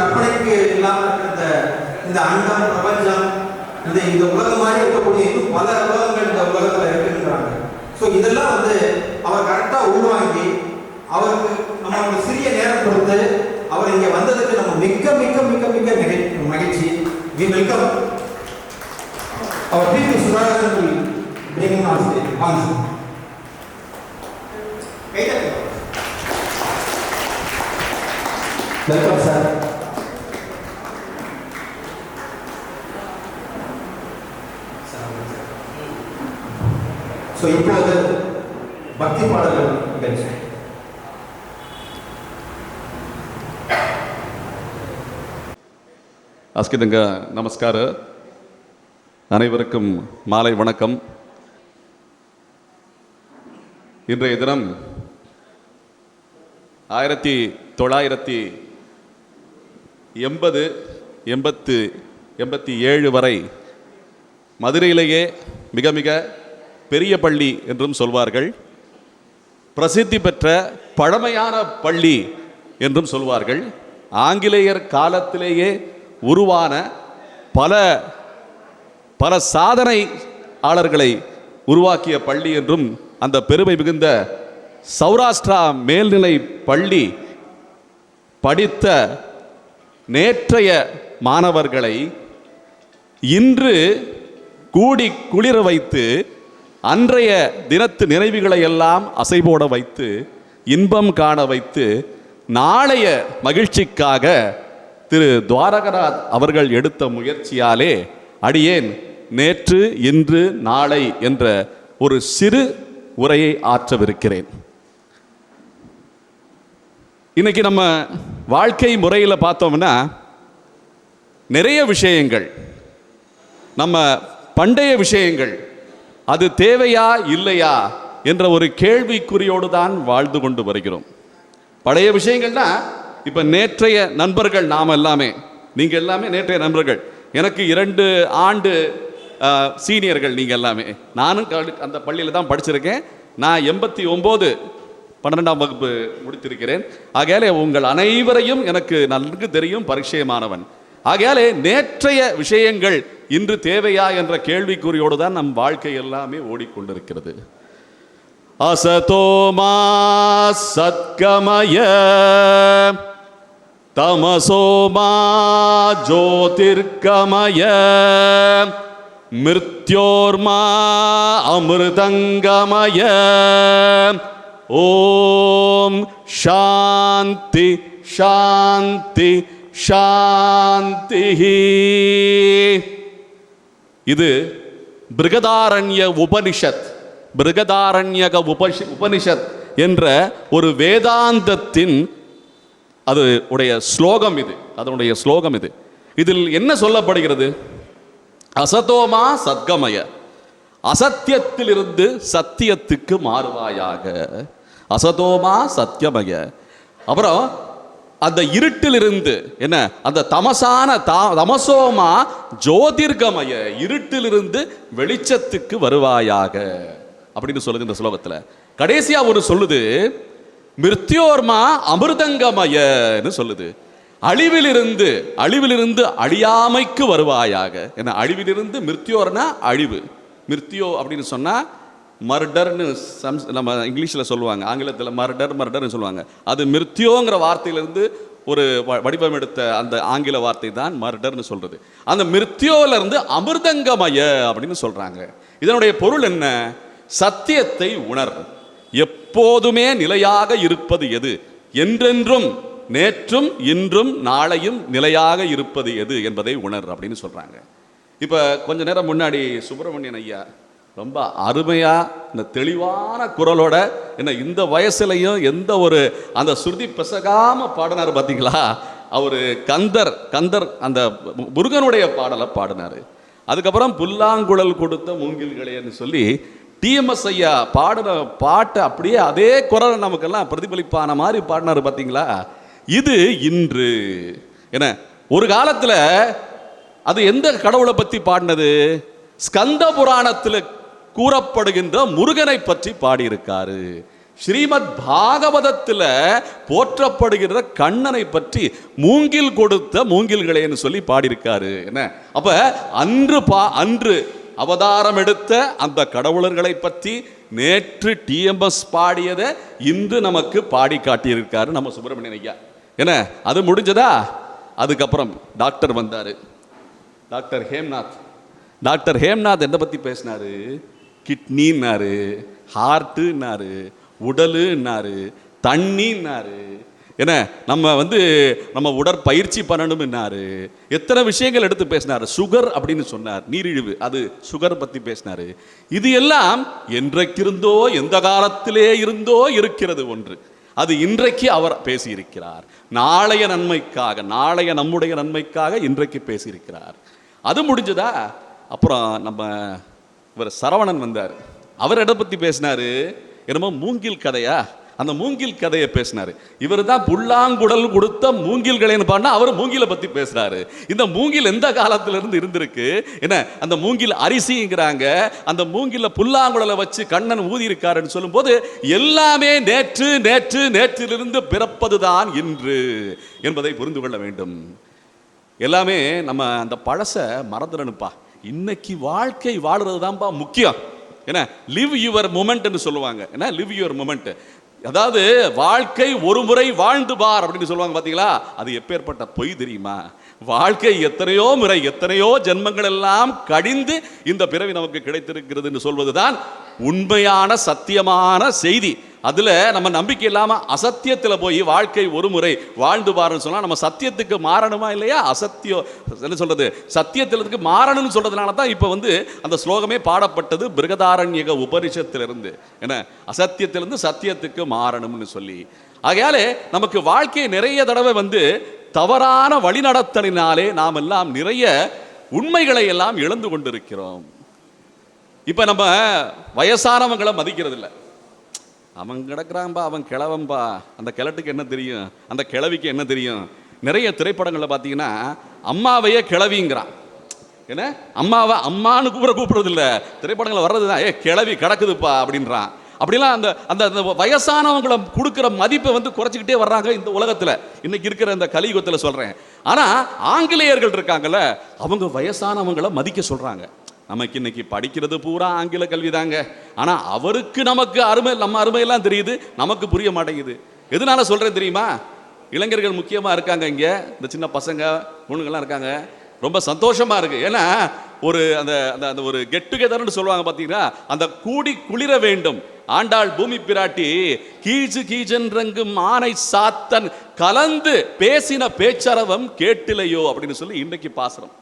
கற்பனைக்கு இல்லாம இருக்கிற இந்த அண்டம் பிரபஞ்சம் இந்த இந்த உலகம் மாதிரி இருக்கக்கூடிய இன்னும் பல உலகங்கள் இந்த உலகத்துல இருக்குன்றாங்க. ஸோ இதெல்லாம் வந்து அவர் கரெக்டா உள்வாங்கி அவருக்கு நம்ம ஒரு சிறிய நேரம் கொடுத்து அவர் இங்க வந்ததுக்கு நம்ம மிக்க மிக்க மிக்க மிக்க மிக- மகிழ்ச்சி. We welcome our Sudhakaran will bring him on stage. once. Welcome sir so இப்போது பக்தி பாடல்கள் நிகழ்ச்சி அஸ்கிதங்க நமஸ்கார. அனைவருக்கும் மாலை வணக்கம். இன்றைய தினம் ஆயிரத்தி தொள்ளாயிரத்தி எண்பது எண்பத்து எண்பத்தி ஏழு வரை மதுரையிலேயே மிக மிக பெரிய பள்ளி என்றும் சொல்வார்கள். பிரசித்தி பெற்ற பழமையான பள்ளி என்றும் சொல்வார்கள். ஆங்கிலேயர் காலத்திலேயே உருவான பல பல சாதனையாளர்களை உருவாக்கிய பள்ளி என்றும் அந்த பெருமை மிகுந்த சௌராஷ்டிரா மேல்நிலை பள்ளி படித்த நேற்றைய மாணவர்களை இன்று கூடி குளிர வைத்து அன்றைய தினத்து நினைவுகளை எல்லாம் அசைபோட வைத்து இன்பம் காண வைத்து நாளைய மகிழ்ச்சிக்காக திரு துவாரகநாத் அவர்கள் எடுத்த முயற்சியாலே அடியேன் நேற்று இன்று நாளை என்ற ஒரு சிறு உரையை ஆற்றவிருக்கிறேன். இன்னைக்கு நம்ம வாழ்க்கை முறையில் பார்த்தோம்னா நிறைய விஷயங்கள் நம்ம பண்டைய விஷயங்கள் அது தேவையா இல்லையா என்ற ஒரு கேள்விக்குறியோடு தான் வாழ்ந்து கொண்டு வருகிறோம். பழைய விஷயங்கள்னா இப்போ நேற்றைய நண்பர்கள் நாம் எல்லாமே நீங்கள் எல்லாமே நேற்றைய நண்பர்கள் எனக்கு இரண்டு ஆண்டு சீனியர்கள் நீங்கள் எல்லாமே. நானும் அந்த பள்ளியில் தான் படிச்சிருக்கேன். நான் எண்பத்தி ஒம்பது பன்னிரெண்டாம் வகுப்பு முடித்திருக்கிறேன். ஆகையால உங்கள் அனைவரையும் எனக்கு நன்கு தெரியும் பரிச்சயமானவன். ஆகையாலே நேற்றைய விஷயங்கள் இன்று தேவையா என்ற கேள்விக்குறியோடு தான் நம் வாழ்க்கை எல்லாமே ஓடிக்கொண்டிருக்கிறது. அசதோமா சத்கமய தமசோமா ஜோதிர்கமய மிருத்யோர்மா அமிர்தங்கமய. ஓம் சாந்தி சாந்தி. சாந்தி இது பிருகதாரண்ய உபனிஷத் பிருகதாரண்யக உபஷ் உபனிஷத் என்ற ஒரு வேதாந்தத்தின் அது உடைய ஸ்லோகம் இது அதனுடைய ஸ்லோகம் இது. இதில் என்ன சொல்லப்படுகிறது? அசதோமா சத்கமய. அசத்தியத்திலிருந்து சத்தியத்துக்கு மாறுவாயாக. அசதோமா சத்தியமய அப்புறம் அந்த இருட்டிலிருந்து என்ன? அந்த தமசான தா- தமசோமா ஜோதிர்கமய இருட்டிலிருந்து வெளிச்சத்துக்கு வருவாயாக. அப்படின்னு சொல்லுது இந்த ஸ்லோகத்துல. கடைசியாக ஒரு சொல்லுது மிருத்யோர்மா அமிர்தங்கமயன்னு சொல்லுது. அழிவிலிருந்து அழிவிலிருந்து அழியாமைக்கு வருவாயாக. என்ன? அழிவிலிருந்து மிருத்தியோர்னா அழிவு. மிருத்தியோ அப்படின்னு சொன்னால் மர்டர்னு சம்ஸ் நம்ம இங்கிலீஷில் சொல்லுவாங்க ஆங்கிலத்தில் மர்டர் மர்டர்னு சொல்லுவாங்க. அது மிருத்தியோங்கிற வார்த்தையிலேருந்து ஒரு வ- வடிவம் எடுத்த அந்த ஆங்கில வார்த்தை தான் மர்டர்னு சொல்கிறது அந்த மிருத்தியோவிலேருந்து இருந்து அமிர்தங்கமய அப்படின்னு சொல்கிறாங்க இதனுடைய பொருள் என்ன? சத்தியத்தை உணர். எப்போதுமே நிலையாக இருப்பது எது? என்றென்றும் நேற்றும் இன்றும் நாளையும் நிலையாக இருப்பது எது என்பதை உணர் அப்படின்னு சொல்கிறாங்க இப்போ கொஞ்ச நேரம் முன்னாடி சுப்பிரமணியன் ஐயா ரொம்ப அருமையாக இந்த தெளிவான குரலோட என்ன இந்த வயசுலையும் எந்த ஒரு அந்த சுருதி பிசகாமல் பாடினார் பார்த்தீங்களா அவர் கந்தர் கந்தர் அந்த முருகனுடைய பாடலை பாடினாரு. அதுக்கப்புறம் புல்லாங்குழல் கொடுத்த மூங்கில்களேன்னு சொல்லி டிஎம்எஸ் ஐயா பாடின பாட்டை அப்படியே அதே குரலை நமக்கெல்லாம் பிரதிபலிப்பான மாதிரி பாடினாரு பார்த்தீங்களா இது இன்று. என்ன ஒரு காலத்தில் அது எந்த கடவுளை பற்றி பாடினது? ஸ்கந்த புராணத்தில் கூறப்படுகின்ற முருகனை பற்றி பாடியிருக்காரு. ஸ்ரீமத் பாகவதத்துல போற்றப்படுகிற கண்ணனை பற்றி மூங்கில் கொடுத்த மூங்கில்களேன்னு சொல்லி பாடியிருக்காரு. என்ன? அப்ப அன்று பா அன்று அவதாரம் எடுத்த அந்த கடவுளர்களை பற்றி நேற்று டிஎம்எஸ் பாடியதை இன்று நமக்கு பாடி காட்டியிருக்காரு நம்ம சுப்பிரமணியன் ஐயா. என்ன? அது முடிஞ்சதா? அதுக்கப்புறம் டாக்டர் வந்தாரு. டாக்டர் ஹேம்நாத். டாக்டர் ஹேம்நாத் எதை பற்றி பேசினாரு? கிட்னின்னாரு ஹார்ட்டுன்னாரு உடலுன்னாரு தண்ணின்னாரு. என்ன நம்ம வந்து நம்ம உடற்பயிற்சி பண்ணணும்னாரு. எத்தனை விஷயங்கள் எடுத்து பேசினார்? சுகர் அப்படின்னு சொன்னார் நீரிழிவு. அது சுகர் பற்றி பேசினாரு. இது எல்லாம் என்றைக்கிருந்தோ எந்த காலத்திலே இருந்தோ இருக்கிறது ஒன்று. அது இன்றைக்கு அவர் பேசியிருக்கிறார். நாளைய நன்மைக்காக நாளைய நம்முடைய நன்மைக்காக இன்றைக்கு பேசியிருக்கிறார். அது முடிஞ்சதா? அப்புறம் நம்ம இவர் சரவணன் வந்தார். அவர் எதை பற்றி பேசினார்? என்னமோ மூங்கில் கதையா? அந்த மூங்கில் கதையை பேசினாரு. இவர் தான் புல்லாங்குடல் கொடுத்த மூங்கில் கலைன்னு பாடினா அவர் மூங்கிலை பத்தி பேசுகிறாரு இந்த மூங்கில் எந்த காலத்துல இருந்து இருந்திருக்கு? என்ன அந்த மூங்கில் அரிசிங்கிறாங்க அந்த மூங்கில புல்லாங்குழலை வச்சு கண்ணன் ஊதி இருக்காருன்னு சொல்லும்போது எல்லாமே நேற்று நேற்று நேற்றிலிருந்து பிறப்பதுதான் இன்று என்பதை புரிந்து கொள்ள வேண்டும். எல்லாமே நம்ம அந்த பழச மறந்துடணுப்பா இன்னைக்கு வாழ்க்கை வாழுறது தான்ப்பா முக்கியம். என்ன? லிவ் யுவர் மூமெண்ட்னு சொல்லுவாங்க. ஏன்னா லிவ் யுவர் மூமெண்ட் அதாவது வாழ்க்கை ஒரு முறை வாழ்ந்து பார் அப்படின்னு சொல்லுவாங்க பார்த்தீங்களா அது எப்பேற்பட்ட பொய் தெரியுமா? வாழ்க்கை எத்தனையோ முறை எத்தனையோ ஜென்மங்கள் எல்லாம் கடிந்து இந்த பிறவி நமக்கு கிடைத்திருக்கிறதுன்னு சொல்வதுதான் உண்மையான சத்தியமான செய்தி. அதில் நம்ம நம்பிக்கை இல்லாமல் அசத்தியத்தில் போய் வாழ்க்கை ஒரு முறை வாழ்ந்து பாருன்னு சொன்னால் நம்ம சத்தியத்துக்கு மாறணுமா இல்லையா? அசத்தியம் என்ன சொல்கிறது சத்தியத்திற்கு மாறணும்னு சொல்றதுனால தான் இப்போ வந்து அந்த ஸ்லோகமே பாடப்பட்டது பிருகதாரண்யக உபரிஷத்திலிருந்து என்ன? அசத்தியத்திலிருந்து சத்தியத்துக்கு மாறணும்னு சொல்லி. ஆகையாலே நமக்கு வாழ்க்கை நிறைய தடவை வந்து தவறான வழிநடத்தலினாலே நாம் எல்லாம் நிறைய உண்மைகளை எல்லாம் இழந்து கொண்டிருக்கிறோம். இப்போ நம்ம வயசானவங்களை மதிக்கிறது இல்லை அவன் கிடக்குறான்பா அவன் கிழவன்பா அந்த கிழட்டுக்கு என்ன தெரியும்? அந்த கிழவிக்கு என்ன தெரியும்? நிறைய திரைப்படங்களில் பார்த்தீங்கன்னா அம்மாவையே கிழவிங்கிறான். என்ன? அம்மாவை அம்மான்னு கூப்பிட கூப்பிடுறது திரைப்படங்களில் வர்றது தான் ஏ கிழவி கிடக்குதுப்பா அப்படின்றான். அப்படிலாம் அந்த அந்த அந்த வயசானவங்களை கொடுக்குற மதிப்பை வந்து குறைச்சிக்கிட்டே வர்றாங்க இந்த உலகத்தில். இன்னைக்கு இருக்கிற இந்த கலியுகத்தில் சொல்கிறேன் ஆனால் ஆங்கிலேயர்கள் இருக்காங்கல்ல அவங்க வயசானவங்களை மதிக்க சொல்கிறாங்க நமக்கு இன்னைக்கு படிக்கிறது பூரா ஆங்கில கல்வி தாங்க ஆனால் அவருக்கு நமக்கு அருமை நம்ம அருமையெல்லாம் தெரியுது நமக்கு புரிய மாட்டேங்குது. எதனால சொல்கிறேன் தெரியுமா? இளைஞர்கள் முக்கியமாக இருக்காங்க இங்கே. இந்த சின்ன பசங்க பொண்ணுங்கெல்லாம் இருக்காங்க. ரொம்ப சந்தோஷமாக இருக்குது ஏன்னா ஒரு அந்த அந்த அந்த ஒரு கெட் டுகெதர்னு சொல்லுவாங்க பார்த்தீங்கன்னா அந்த கூடி குளிர வேண்டும். ஆண்டாள் பூமி பிராட்டி கீஜு கீஜன்றங்கும் ஆனை சாத்தன் கலந்து பேசின பேச்சரவம் கேட்டிலையோ அப்படின்னு சொல்லி இன்றைக்கு பாசுறோம்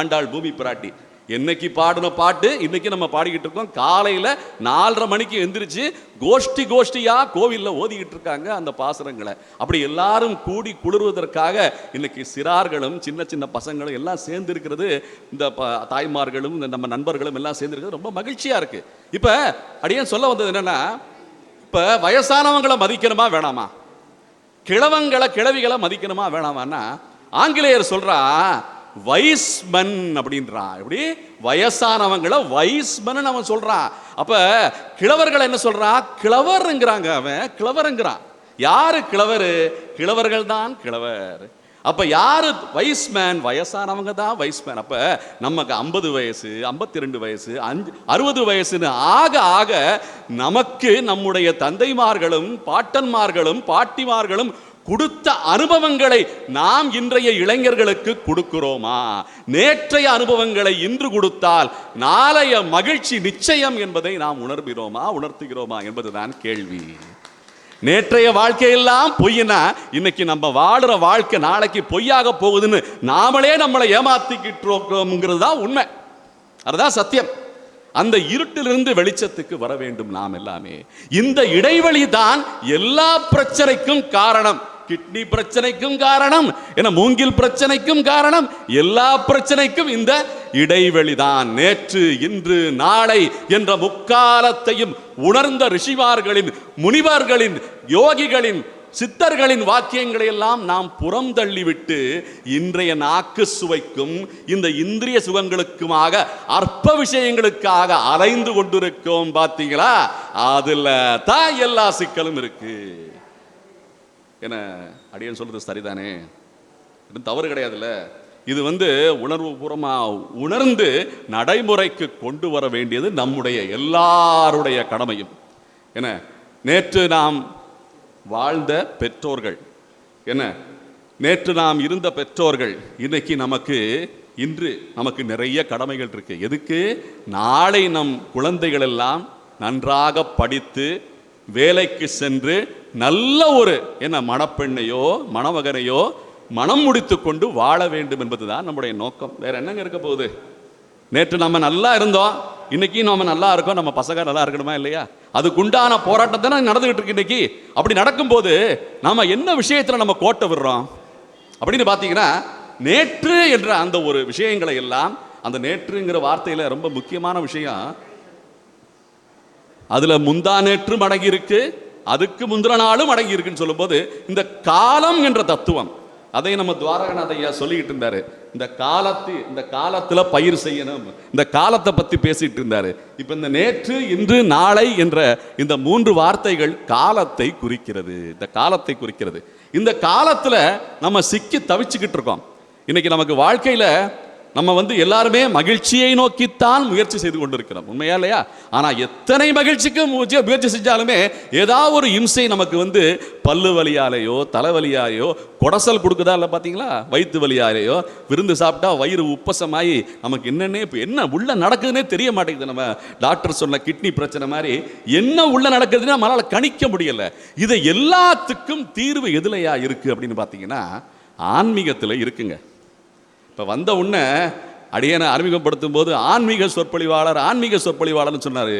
ஆண்டாள் பூமி பிராட்டி. என்னைக்கு பாடின பாட்டு இன்னைக்கு நம்ம பாடிக்கிட்டு இருக்கோம். காலையில் நாலரை மணிக்கு எந்திரிச்சு கோஷ்டி கோஷ்டியாக கோவில்ல ஓதிக்கிட்டு இருக்காங்க அந்த பாசுரங்களை. அப்படி எல்லாரும் கூடி குளிர்வதற்காக இன்னைக்கு சிறார்களும் சின்ன சின்ன பசங்களும் எல்லாம் சேர்ந்து இருக்கிறது இந்த தாய்மார்களும் இந்த நம்ம நண்பர்களும் எல்லாம் சேர்ந்து இருக்கிறது ரொம்ப மகிழ்ச்சியாக இருக்கு. இப்போ அடியேன் சொல்ல வந்தது என்னன்னா இப்போ வயசானவங்களை மதிக்கணுமா வேணாமா? கிழவங்களை கிழவிகளை மதிக்கணுமா வேணாமான்னா ஆங்கிலேயர் சொல்றா வைஸ்மன் அப்படின்றான் எப்படி? வயசானவங்கள வைஸ்மன் அவன் சொல்றான் அப்ப கிழவர்கள் என்ன சொல்றான் கிழவருங்கிறாங்க அவன் கிழவருங்கிறான் யாரு கிழவர்? கிழவர்கள் தான் கிழவர். அப்ப யாரு வைஸ்மேன் வயசானவங்க தான் வைஸ்மேன் அப்ப நமக்கு ஐம்பது வயசு ஐம்பத்தி ரெண்டு வயசு அஞ்சு அறுபது வயசுன்னு ஆக ஆக நமக்கு நம்முடைய தந்தைமார்களும் பாட்டன்மார்களும் பாட்டிமார்களும் கொடுத்த அனுபவங்களை நாம் இன்றைய இளைஞர்களுக்கு கொடுக்கிறோமா? நேற்றைய அனுபவங்களை இன்று கொடுத்தால் நாளைய மகிழ்ச்சி நிச்சயம் என்பதை நாம் உணர்கிறோமா உணர்த்துகிறோமா என்பதுதான் கேள்வி. நேற்றைய வாழ்க்கையெல்லாம் பொய்னா இன்னைக்கு நம்ம வாழ்கிற வாழ்க்கை நாளைக்கு பொய்யாக போகுதுன்னு நாமளே நம்மளை ஏமாத்திக்கிட்டு தான் உண்மை. அதுதான் சத்தியம். அந்த இருட்டிலிருந்து வெளிச்சத்துக்கு வர வேண்டும் நாம் எல்லாமே. இந்த இடைவெளி தான் எல்லா பிரச்சனைக்கும் காரணம். கிட்னி பிரச்சனைக்கும் காரணம் என மூங்கில் பிரச்சனைக்கும் காரணம் எல்லா பிரச்சனைக்கும் இந்த இடைவெளி தான் நேற்று இன்று நாளை என்ற முக்காலத்தையும் உணர்ந்த ரிஷிவார்களின் முனிவர்களின் யோகிகளின் சித்தர்களின் வாக்கியங்களை எல்லாம் நாம் புறம் தள்ளிவிட்டு இன்றைய நாக்கு சுவைக்கும் இந்த இந்திரிய சுகங்களுக்குமாக அற்ப விஷயங்களுக்காக அலைந்து கொண்டிருக்கோம் பார்த்தீங்களா அதுல தான் எல்லா சிக்கலும் இருக்கு. என்ன அடியன் சொல்கிறது சரிதானே? தவறு கிடையாதுல்ல. இது வந்து உணர்வு பூர்வமாக உணர்ந்து நடைமுறைக்கு கொண்டு வர வேண்டியது நம்முடைய எல்லாருடைய கடமையும். என்ன? நேற்று நாம் வாழ்ந்த பெற்றோர்கள். என்ன? நேற்று நாம் இருந்த பெற்றோர்கள். இன்னைக்கு நமக்கு இன்று நமக்கு நிறைய கடமைகள் இருக்கு. எதுக்கு? நாளை நம் குழந்தைகள் எல்லாம் நன்றாக படித்து வேலைக்கு சென்று நல்ல ஒரு என்ன மணப்பெண்ணையோ மணமகனையோ மனம் முடித்து கொண்டு வாழ வேண்டும் என்பதுதான் நம்முடைய நோக்கம். வேற என்னங்க இருக்க போகுது? நேற்று நம்ம நல்லா இருந்தோம். இன்னைக்கு நம்ம நல்லா இருக்கோம். நம்ம பசங்க நல்லா இருக்கணுமா இல்லையா? அதுக்குண்டான போராட்டம் தானே நடந்துகிட்டு இருக்கு இன்னைக்கு. அப்படி நடக்கும்போது நாம என்ன விஷயத்துல நம்ம கோட்டை விடுறோம்? அப்படின்னு பார்த்தீங்கன்னா நேற்று என்ற அந்த ஒரு விஷயங்களை எல்லாம் அந்த நேற்றுங்கிற வார்த்தையில ரொம்ப முக்கியமான விஷயம் அதுல முந்தா நேற்றும் அடங்கி அதுக்கு முந்தின நாளும் அடங்கியிருக்குன்னு சொல்லும்போது இந்த காலம் என்ற தத்துவம் அதை நம்ம துவாரகநாத ஐயா சொல்லிக்கிட்டு இருந்தாரு. இந்த காலத்து இந்த காலத்தில் பயிர் செய்யணும் இந்த காலத்தை பற்றி பேசிகிட்டு இருந்தாரு. இப்போ இந்த நேற்று இன்று நாளை என்ற இந்த மூன்று வார்த்தைகள் காலத்தை குறிக்கிறது. இந்த காலத்தை குறிக்கிறது. இந்த காலத்தில் நம்ம சிக்கி தவிச்சுக்கிட்டு இருக்கோம். இன்னைக்கு நமக்கு வாழ்க்கையில நம்ம வந்து எல்லாருமே மகிழ்ச்சியை நோக்கித்தான் முயற்சி செய்து கொண்டிருக்கிறோம். உண்மையா இல்லையா? ஆனால் எத்தனை மகிழ்ச்சிக்கு முயற்சி முயற்சி செஞ்சாலுமே ஏதாவது ஒரு இம்சை நமக்கு வந்து பல்லு வலியாலேயோ தலைவலியாலேயோ குடசல் கொடுக்குதா இல்லை பார்த்தீங்களா வயிற்று வலியாலேயோ விருந்து சாப்பிட்டா வயிறு உப்பசமாயி நமக்கு என்னென்ன இப்போ என்ன உள்ள நடக்குதுன்னே தெரிய மாட்டேங்குது நம்ம. டாக்டர் சொன்ன கிட்னி பிரச்சனை மாதிரி என்ன உள்ள நடக்குதுன்னு நம்மளால் கணிக்க முடியல. இதை எல்லாத்துக்கும் தீர்வு எதுலையா இருக்குது அப்படின்னு பார்த்தீங்கன்னா ஆன்மீகத்தில் இருக்குங்க. இப்போ வந்த உடனே அடியனை அறிமுகப்படுத்தும் போது ஆன்மீக சொற்பொழிவாளர் ஆன்மீக சொற்பொழிவாளர்னு சொன்னார்.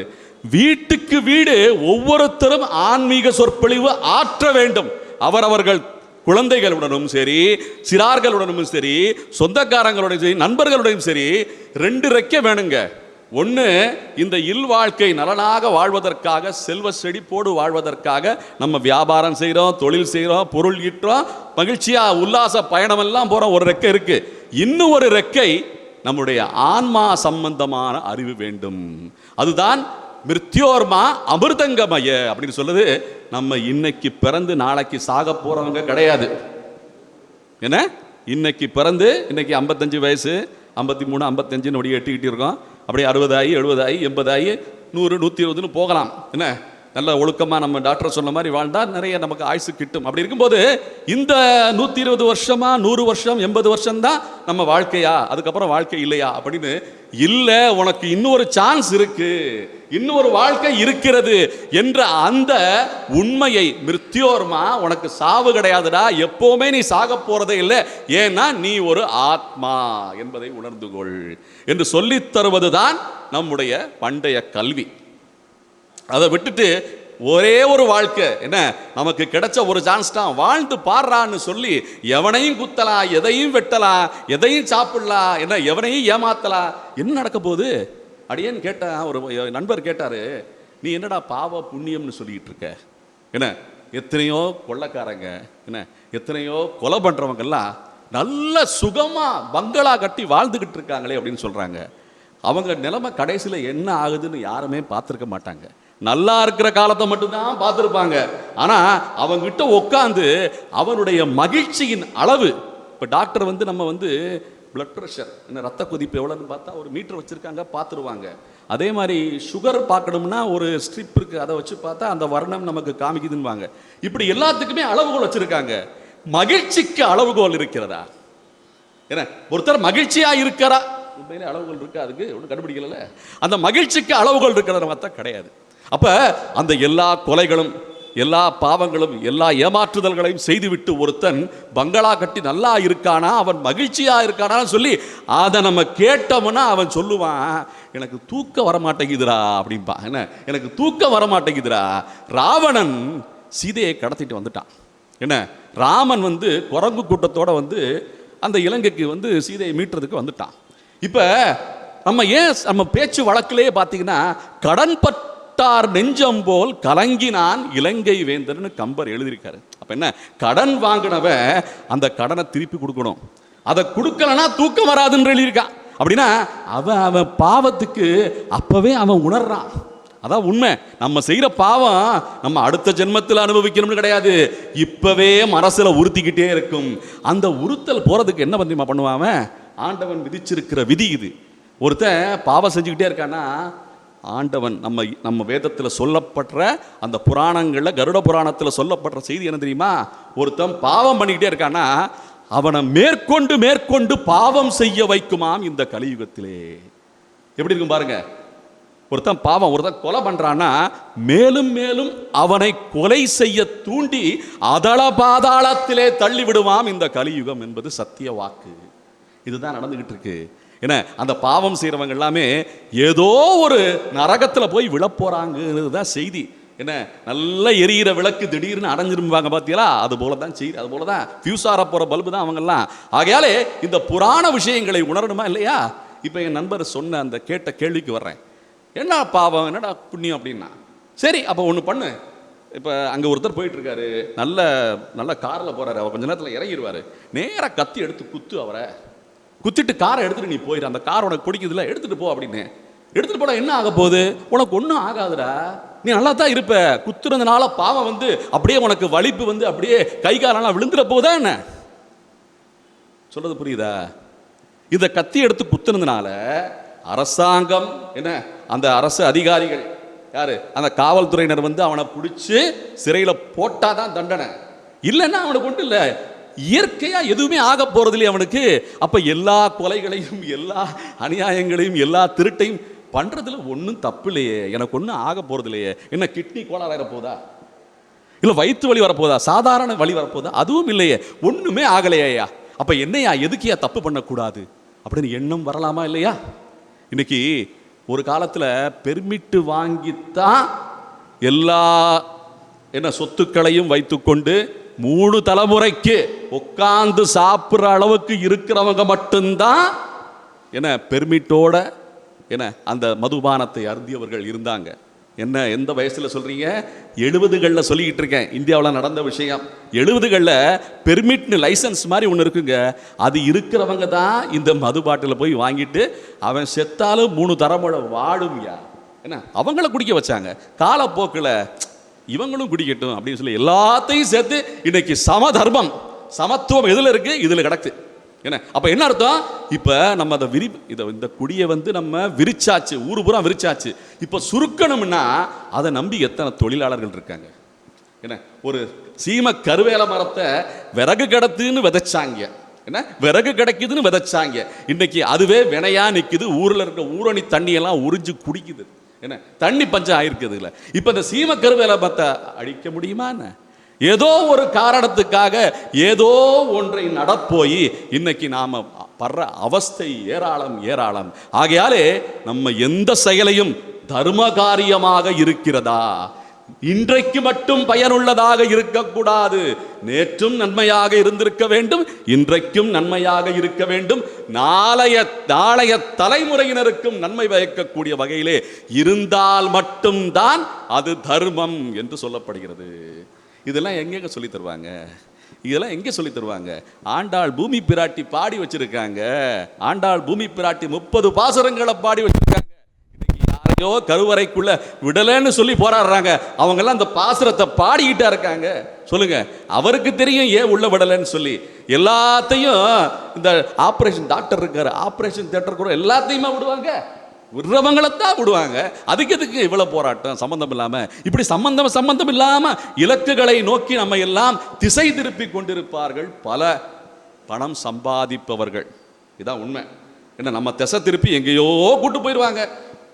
வீட்டுக்கு வீடு ஒவ்வொருத்தரும் ஆன்மீக சொற்பொழிவு ஆற்ற வேண்டும். அவரவர்கள் குழந்தைகளுடனும் சரி சிறார்களுடனும் சரி சொந்தக்காரங்களுடனும் சரி நண்பர்களுடனும் சரி ரெண்டு ரெக்க வேணுங்க. ஒன்று இந்த இல் வாழ்க்கை நலனாக வாழ்வதற்காக செல்வ செழிப்போடு வாழ்வதற்காக நம்ம வியாபாரம் செய்கிறோம் தொழில் செய்கிறோம் பொருள் ஈட்டுறோம் மகிழ்ச்சியாக உல்லாச பயணமெல்லாம் போகிறோம் ஒரு ரெக்க இருக்கு. இன்னும் ஒரு ரெக்கை நம்முடைய ஆன்மா சம்பந்தமான அறிவு வேண்டும். அதுதான் மிருத்யோர்மா அமிர்தங்கமய அப்படின்னு சொல்லுது. நம்ம இன்னைக்கு பிறந்து நாளைக்கு சாக போறவங்க கிடையாது. என்ன? இன்னைக்கு பிறந்து இன்னைக்கு ஐம்பத்தஞ்சு வயசு ஐம்பத்தி மூணு ஐம்பத்தஞ்சுன்னு அப்படியே எட்டிக்கிட்டு இருக்கோம். அப்படியே அறுபதாயி எழுபதாயி எண்பதாயி நூறு நூற்றி இருபதுன்னு போகலாம். என்ன? நல்ல ஒழுக்கமாக நம்ம டாக்டர் சொன்ன மாதிரி வாழ்ந்தால் நிறைய நமக்கு ஆயுசு கிட்டும். அப்படி இருக்கும்போது இந்த நூற்றி இருபது வருஷமா நூறு வருஷம் எண்பது வருஷம் தான் நம்ம வாழ்க்கையா? அதுக்கப்புறம் வாழ்க்கை இல்லையா? அப்படின்னு இல்லை உனக்கு இன்னொரு சான்ஸ் இருக்கு. இன்னொரு வாழ்க்கை இருக்கிறது என்ற அந்த உண்மையை மிருத்தியோர்மா உனக்கு சாவு கிடையாதுடா எப்போவுமே நீ சாக போறதே இல்லை. ஏன்னா நீ ஒரு ஆத்மா என்பதை உணர்ந்து கொள். என்று சொல்லித் தருவதுதான் நம்முடைய பண்டைய கல்வி. அதை விட்டுட்டு ஒரே ஒரு வாழ்க்கை. என்ன? நமக்கு கிடைச்ச ஒரு சான்ஸ் தான். வாழ்ந்து பாடுறான்னு சொல்லி எவனையும் குத்தலாம் எதையும் வெட்டலாம் எதையும் சாப்பிடலாம் என்ன எவனையும் ஏமாத்தலாம் என்ன நடக்க போகுது? அடியேன்னு கேட்டேன் ஒரு நண்பர் கேட்டாரு நீ என்னடா பாவ புண்ணியம்னு சொல்லிக்கிட்டு இருக்க? என்ன? எத்தனையோ கொள்ளக்காரங்க என்ன? எத்தனையோ கொலை பண்ணுறவங்கெல்லாம் நல்ல சுகமாக பங்களா கட்டி வாழ்ந்துக்கிட்டு இருக்காங்களே அப்படின்னு சொல்கிறாங்க அவங்க நிலைமை கடைசியில் என்ன ஆகுதுன்னு யாருமே பார்த்துருக்க மாட்டாங்க. நல்லா இருக்கிற காலத்தை மட்டும்தான் பார்த்துருப்பாங்க. ஆனால் அவங்கிட்ட உட்காந்து அவனுடைய மகிழ்ச்சியின் அளவு. இப்போ டாக்டர் வந்து நம்ம வந்து பிளட் ப்ரெஷர் என்ன ரத்த கொதிப்பு எவ்வளோன்னு பார்த்தா ஒரு மீட்டர் வச்சுருக்காங்க பார்த்துருவாங்க. அதே மாதிரி சுகர் பார்க்கணும்னா ஒரு ஸ்ட்ரிப் இருக்குது அதை வச்சு பார்த்தா அந்த வர்ணம் நமக்கு காமிக்குதுன்னுவாங்க. இப்படி எல்லாத்துக்குமே அளவுகோல் வச்சுருக்காங்க. மகிழ்ச்சிக்கு அளவுகோல் இருக்கிறதா? என்ன ஒருத்தர் மகிழ்ச்சியாக இருக்கிறா? உண்மையிலே அளவுகள் இருக்கா அதுக்கு? ஒன்றும் கண்டுபிடிக்கல அந்த மகிழ்ச்சிக்கு அளவுகள் இருக்கிறத பார்த்தா கிடையாது. அப்போ அந்த எல்லா கொலைகளும் எல்லா பாவங்களும் எல்லா ஏமாற்றுதல்களையும் செய்துவிட்டு ஒருத்தன் பங்களா கட்டி நல்லா இருக்கானா அவன் மகிழ்ச்சியாக இருக்கானான்னு சொல்லி அதை நம்ம கேட்டோம்னா அவன் சொல்லுவான் எனக்கு தூக்கம் வர மாட்டேங்குதுடா அப்படின்பா என்ன? எனக்கு தூக்கம் வர மாட்டேங்குதுடா ராவணன் சீதையை கடத்திட்டு வந்துட்டான். என்ன? ராமன் வந்து குரங்கு கூட்டத்தோடு வந்து அந்த இலங்கைக்கு வந்து சீதையை மீட்டுறதுக்கு வந்துட்டான். இப்போ நம்ம ஏன் நம்ம பேச்சு வழக்கிலேயே பார்த்தீங்கன்னா கடன் கட்டார் நெஞ்சம் போல் கலங்கினான் இலங்கை வேந்தர்னு கம்பர் எழுதியிருக்காரு. அப்போ என்ன? கடன் வாங்கினவன் அந்த கடனை திருப்பி கொடுக்கணும். அதை கொடுக்கலனா தூக்கம் வராதுன்னு எழுதியிருக்கான் அப்படின்னா அவன் அவன் பாவத்துக்கு அப்போவே அவன் உணர்றான். அதான் உண்மை. நம்ம செய்கிற பாவம் நம்ம அடுத்த ஜென்மத்தில் அனுபவிக்கணும்னு கிடையாது. இப்பவே மனசில் உறுத்திக்கிட்டே இருக்கும். அந்த உறுத்தல் போறதுக்கு என்ன பண்ணிமா பண்ணுவான் அவன்? ஆண்டவன் விதிச்சிருக்கிற விதி இது. ஒருத்தன் பாவம் செஞ்சுக்கிட்டே இருக்கானா ஆண்டவன் நம்ம நம்ம வேதத்தில் சொல்லப்படுற அந்த புராணங்களில் கருட புராணத்தில் சொல்லப்படுற செய்தி என்ன தெரியுமா? ஒருத்தன் பாவம் பண்ணிக்கிட்டே இருக்கானா அவனை மேற்கொண்டு மேற்கொண்டு பாவம் செய்ய வைக்குமாம் இந்த கலியுகத்திலே. எப்படி இருக்கும் பாருங்க? ஒருத்தன் பாவம் ஒருத்தன் கொலை பண்றானா மேலும் மேலும் அவனை கொலை செய்ய தூண்டி அதள பாதாளத்திலே தள்ளி விடுவாம் இந்த கலியுகம் என்பது சத்திய வாக்கு. இதுதான் நடந்துகிட்டு இருக்கு. என்ன அந்த பாவம் செய்கிறவங்க எல்லாமே ஏதோ ஒரு நரகத்தில் போய் விழப்போகிறாங்கிறது தான் செய்தி. என்ன நல்லா எரியிற விளக்கு திடீர்னு அடைஞ்சிருப்பாங்க பார்த்தீங்களா அது போல தான் செய்தி அது போல தான் ஃபியூஸ் ஆற போகிற பல்பு தான் அவங்கெல்லாம். ஆகையாலே இந்த புராண விஷயங்களை உணரணுமா இல்லையா? இப்போ என் நண்பர் சொன்ன அந்த கேட்ட கேள்விக்கு வர்றேன். என்ன பாவம் என்னடா புண்ணியம் அப்படின்னா? சரி அப்போ ஒன்று பண்ணு. இப்போ அங்கே ஒருத்தர் போயிட்டுருக்காரு. நல்ல நல்ல காரில் போகிறாரு அவர் கொஞ்ச நேரத்தில் இறங்கிடுவார் நேராக கத்தி எடுத்து குத்து அவரை. குத்திட்டு காரை எடுத்துட்டு நீ போயிரு. அந்த கார் உனக்கு பிடிக்குதுல எடுத்துட்டு போ அப்படின்னு. எடுத்துட்டு போனா என்ன ஆக போகுது? உனக்கு ஒன்றும் ஆகாதுடா. நீ நல்லா தான் இருப்ப. குத்துறதுனால பாவம் வந்து அப்படியே உனக்கு வலிப்பு வந்து அப்படியே கை காலெல்லாம் விழுந்துட போகுதா என்ன? சொல்றது புரியுதா? இதை கத்தி எடுத்து குத்துனதுனால அரசாங்கம் என்ன? அந்த அரசு அதிகாரிகள் யாரு? அந்த காவல்துறையினர் வந்து அவனை பிடிச்சி சிறையில் போட்டாதான் தண்டனை. இல்லைன்னா அவனுக்கு ஒன்றும் இல்லை. இயற்கையா எதுவுமே ஆக போறதில்லையே அவனுக்கு. அப்ப எல்லா கொலைகளையும் எல்லா அநியாயங்களையும் எல்லா திருட்டையும் பண்றதுல ஒன்றும் தப்பு இல்லையே எனக்கு ஒன்றும் ஆக போகிறதில்லையே என்ன கிட்னி கோளாறு போதா? இல்லை வயிற்று வலி வரப்போதா சாதாரண வழி வரப்போதா அதுவும் இல்லையே. ஒன்றுமே ஆகலையா அப்போ என்னையா எதுக்கியா தப்பு பண்ணக்கூடாது? அப்படின்னு எண்ணம் வரலாமா இல்லையா? இன்னைக்கு ஒரு காலத்தில் பெர்மிட்டு வாங்கித்தான் எல்லா என்ன சொத்துக்களையும் வைத்துக்கொண்டு மூணு தலைமுறைக்கு உட்கார்ந்து சாப்பிட்ற அளவுக்கு இருக்கிறவங்க மட்டும்தான் என்ன பெர்மிட்டோட என்ன அந்த மதுபானத்தை அருந்தியவர்கள் இருந்தாங்க. என்ன எந்த வயசுல சொல்றீங்க? எழுபதுகளில் சொல்லிக்கிட்டு இருக்கேன் இந்தியாவில் நடந்த விஷயம். எழுபதுகளில் பெர்மிட்னு லைசன்ஸ் மாதிரி ஒன்று இருக்குங்க. அது இருக்கிறவங்க தான் இந்த மது பாட்டில் போய் வாங்கிட்டு அவன் செத்தாலும் மூணு தரமுறை வாடும்யா என்ன அவங்கள குடிக்க வச்சாங்க. காலப்போக்கில் இவங்களும் குடிக்கட்டும் அப்படின்னு சொல்லி எல்லாத்தையும் சேர்த்து இன்னைக்கு சம தர்மம் சமத்துவம் எதில் இருக்குது இதில் கிடக்கு. என்ன? அப்போ என்ன அர்த்தம்? இப்போ நம்ம அதை விரி இதை இந்த குடியை வந்து நம்ம விரிச்சாச்சு ஊர் பூரா விரிச்சாச்சு. இப்போ சுருக்கணும்னா அதை நம்பி எத்தனை தொழிலாளர்கள் இருக்காங்க? என்ன? ஒரு சீம கருவேல மரத்தை விறகு கிடத்துன்னு விதைச்சாங்க. என்ன? விறகு கிடைக்குதுன்னு விதைச்சாங்க. இன்னைக்கு அதுவே வினையா நிற்குது ஊரில் இருக்க ஊரணி தண்ணியெல்லாம் உறிஞ்சு குடிக்குது. என்ன? தண்ணி பஞ்சம் ஆயிருக்குது இல்ல இப்ப இந்த சீம கருவேல மரத்தை அழிக்க முடியுமா என்ன? ஏதோ ஒரு காரணத்துக்காக ஏதோ ஒன்றை நடப்போய் இன்னைக்கு நாம படுற அவஸ்தை ஏராளம் ஏராளம். ஆகையாலே நம்ம எந்த செயலையும் தர்ம காரியமாக இருக்கிறதா? இன்றைக்கு மட்டும் பயனுள்ளதாக இருக்கக்கூடாது. நேற்றும் நன்மையாக இருந்திருக்க வேண்டும் இன்றைக்கும் நன்மையாக இருக்க வேண்டும். நாளைய நாளைய தலைமுறையினருக்கும் நன்மை பயக்கக்கூடிய வகையிலே இருந்தால் மட்டும்தான் அது தர்மம் என்று சொல்லப்படுகிறது. இதெல்லாம் எங்கெங்க சொல்லி தருவாங்க? இதெல்லாம் எங்கே சொல்லி தருவாங்க? ஆண்டாள் பூமி பிராட்டி பாடி வச்சிருக்காங்க. ஆண்டாள் பூமி பிராட்டி முப்பது பாசுரங்களை பாடி வச்சிருக்காங்க. ஐயோ கருவறைக்குள்ள விடலைன்னு சொல்லி போராடுறாங்க. அவங்கெல்லாம் அந்த பாசுரத்தை பாடிக்கிட்டா இருக்காங்க. சொல்லுங்க. அவருக்கு தெரியும் ஏன் உள்ள விடலைன்னு சொல்லி. எல்லாத்தையும் இந்த ஆப்ரேஷன் டாக்டர் இருக்காரு. ஆப்ரேஷன் தேட்டர் கூட எல்லாத்தையுமே விடுவாங்க? விடுறவங்களைத்தான் விடுவாங்க. அதுக்கு எதுக்கு இவ்வளவு போராட்டம்? சம்பந்தம் இல்லாமல் இப்படி சம்பந்தம் சம்பந்தம் இல்லாமல் இலக்குகளை நோக்கி நம்ம எல்லாம் திசை திருப்பி கொண்டிருப்பார்கள் பல பணம் சம்பாதிப்பவர்கள். இதான் உண்மை. என்ன நம்ம திசை திருப்பி எங்கேயோ கூட்டு போயிடுவாங்க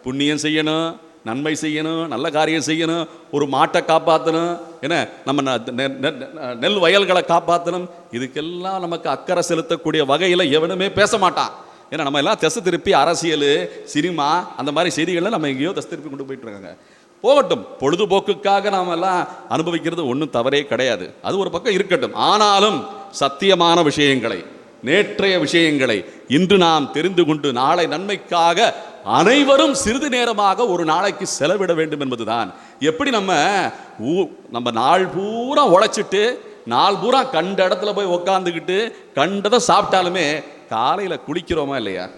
புண்ணியம் செய்யணும் நன்மை செய்யணும் நல்ல காரியம் செய்யணும் ஒரு மாட்டை காப்பாற்றணும் என்ன நம்ம ந- நெ- நெல் வயல்களை காப்பாற்றணும் இதுக்கெல்லாம் நமக்கு அக்கறை செலுத்தக்கூடிய வகையில் எவனுமே பேச மாட்டான். ஏன்னா நம்ம எல்லாம் திசை திருப்பி அரசியல் சினிமா அந்த மாதிரி செய்திகளை நம்ம எங்கேயோ திசை திருப்பி கொண்டு போயிட்டு இருக்காங்க. போகட்டும் பொழுதுபோக்குக்காக நாம் எல்லாம் அனுபவிக்கிறது ஒன்றும் தவறே கிடையாது. அது ஒரு பக்கம் இருக்கட்டும். ஆனாலும் சத்தியமான விஷயங்களை நேற்றைய விஷயங்களை இன்று நாம் தெரிந்து கொண்டு நாளை நன்மைக்காக அனைவரும் சிறிது நேரமாக ஒரு நாளைக்கு செலவிட வேண்டும் என்பதுதான். எப்படி நம்ம ஊ- நம்ம நாள் பூரா உழைச்சிட்டு நாள் பூரா கண்ட இடத்துல போய் உக்காந்துக்கிட்டு கண்டதை சாப்பிட்டாலுமே காலையில் குளிக்கிறோமா இல்லையா?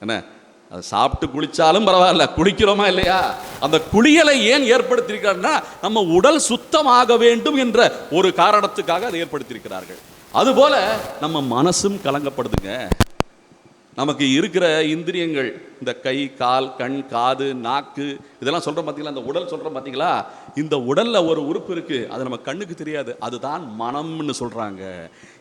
என்ன? அது சாப்பிட்டு குளித்தாலும் பரவாயில்ல குளிக்கிறோமா இல்லையா? அந்த குளியலை ஏன் ஏற்படுத்தியிருக்காருன்னா நம்ம உடல் சுத்தமாக வேண்டும் என்ற ஒரு காரணத்துக்காக அதை ஏற்படுத்தியிருக்கிறார்கள். அதுபோல நம்ம மனசும் கலங்கப்படுதுங்க. நமக்கு இருக்கிற இந்திரியங்கள் இந்த கை கால் கண் காது நாக்கு இதெல்லாம் சொல்கிறோம் பார்த்தீங்களா இந்த உடல் சொல்கிறோம் பார்த்தீங்களா இந்த உடலில் ஒரு உறுப்பு இருக்குது அது நம்ம கண்ணுக்கு தெரியாது. அதுதான் மனம்னு சொல்கிறாங்க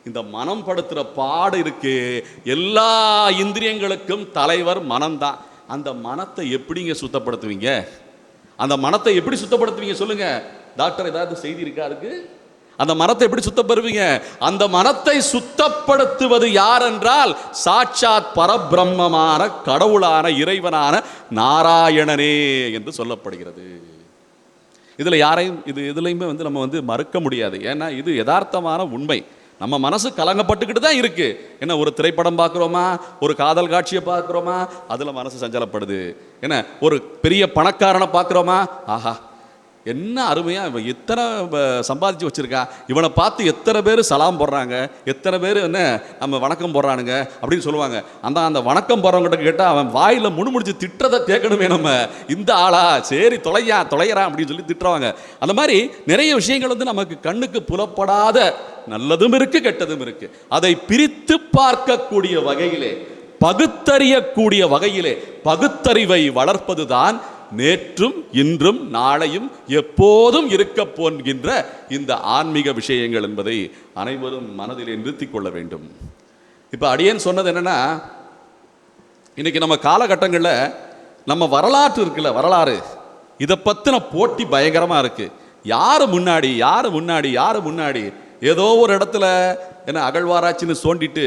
இந்த மனம் படுத்துகிற பாடு இருக்கு. எல்லா இந்திரியங்களுக்கும் தலைவர் மனம்தான். அந்த மனத்தை எப்படிங்க சுத்தப்படுத்துவீங்க? அந்த மனத்தை எப்படி சுத்தப்படுத்துவீங்க சொல்லுங்கள் டாக்டர் ஏதாவது செய்தி இருக்கா அதுக்கு? அந்த மனத்தை எப்படி சுத்தப்படுவீங்க அந்த மனத்தை சுத்தப்படுத்துவது யார் என்றால் சாட்சாத் பரபிரம்மமான கடவுளான இறைவனான நாராயணனே என்று சொல்லப்படுகிறது. இதில் யாரையும் இது இதுலையுமே வந்து நம்ம வந்து மறுக்க முடியாது. ஏன்னா இது யதார்த்தமான உண்மை. நம்ம மனசு கலங்கப்பட்டுக்கிட்டு தான் இருக்கு. என்ன ஒரு திரைப்படம் பார்க்குறோமா? ஒரு காதல் காட்சியை பார்க்குறோமா? அதில் மனசு சஞ்சலப்படுது. என்ன ஒரு பெரிய பணக்காரனை பார்க்குறோமா? ஆஹா என்ன அருமையாக இவன் எத்தனை சம்பாதிச்சு வச்சுருக்கா? இவனை பார்த்து எத்தனை பேர் சலாம் போடுறாங்க? எத்தனை பேர் என்ன நம்ம வணக்கம் போடுறானுங்க? அப்படின்னு சொல்லுவாங்க. அந்த அந்த வணக்கம் போடுறவங்ககிட்ட கேட்டால் அவன் வாயில் முணுமுடிச்சு திட்டுறதை கேட்கணுமே நம்ம. இந்த ஆளா? சரி தொலையா தொலைகிறான் அப்படின்னு சொல்லி திட்டுறவாங்க. அந்த மாதிரி நிறைய விஷயங்கள் வந்து நமக்கு கண்ணுக்கு புலப்படாத நல்லதும் இருக்குது கெட்டதும் இருக்குது அதை பிரித்து பார்க்கக்கூடிய வகையிலே பகுத்தறியக்கூடிய வகையிலே பகுத்தறிவை வளர்ப்பதுதான் நேற்றும் இன்றும் நாளையும் எப்போதும் இருக்க போன்கின்ற இந்த ஆன்மீக விஷயங்கள் என்பதை அனைவரும் மனதிலே நிறுத்தி கொள்ள வேண்டும். இப்போ அடியேன் சொன்னது என்னன்னா இன்னைக்கு நம்ம காலகட்டங்களில் நம்ம வரலாற்று இருக்குல்ல வரலாறு. இதை பற்றின போட்டி பயங்கரமாக இருக்கு. யார் முன்னாடி யார் முன்னாடி யார் முன்னாடி? ஏதோ ஒரு இடத்துல என்ன அகழ்வாராய்ச்சின்னு சோண்டிட்டு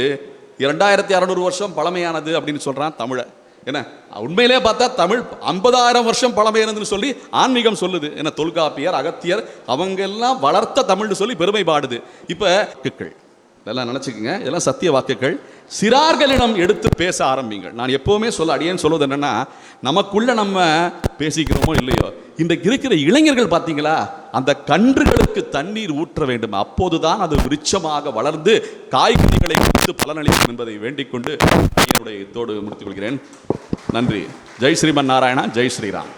இரண்டாயிரத்தி அறநூறு வருஷம் பழமையானது அப்படின்னு சொல்கிறான் தமிழை என்ன? உண்மையிலே பார்த்தா தமிழ் ஐம்பதாயிரம் வருஷம் பழமையானதுன்னு சொல்லி ஆன்மீகம் சொல்லுது. என்ன தொல்காப்பியர் அகத்தியர் அவங்க எல்லாம் வளர்த்த தமிழ்னு சொல்லி பெருமை பாடுது. இப்போ இதெல்லாம் நினச்சிக்கோங்க. இதெல்லாம் சத்திய வாக்குகள். சிறார்களிடம் எடுத்து பேச ஆரம்பிங்கள். நான் எப்போவுமே சொல்ல அடியேன்னு சொல்வது என்னென்னா நமக்குள்ள நம்ம பேசிக்கிறோமோ இல்லையோ இன்றைக்கு இருக்கிற இளைஞர்கள் பார்த்தீங்களா அந்த கன்றுகளுக்கு தண்ணீர் ஊற்ற வேண்டும். அப்போதுதான் அது விருட்சமாக வளர்ந்து காய்கறிகளை கொடுத்து பலனளிக்கும் என்பதை வேண்டிக் கொண்டு என்னுடைய இதோடு முடித்துக் கொள்கிறேன். நன்றி. ஜெய் ஸ்ரீமன் நாராயணா ஜெய் ஸ்ரீராம்.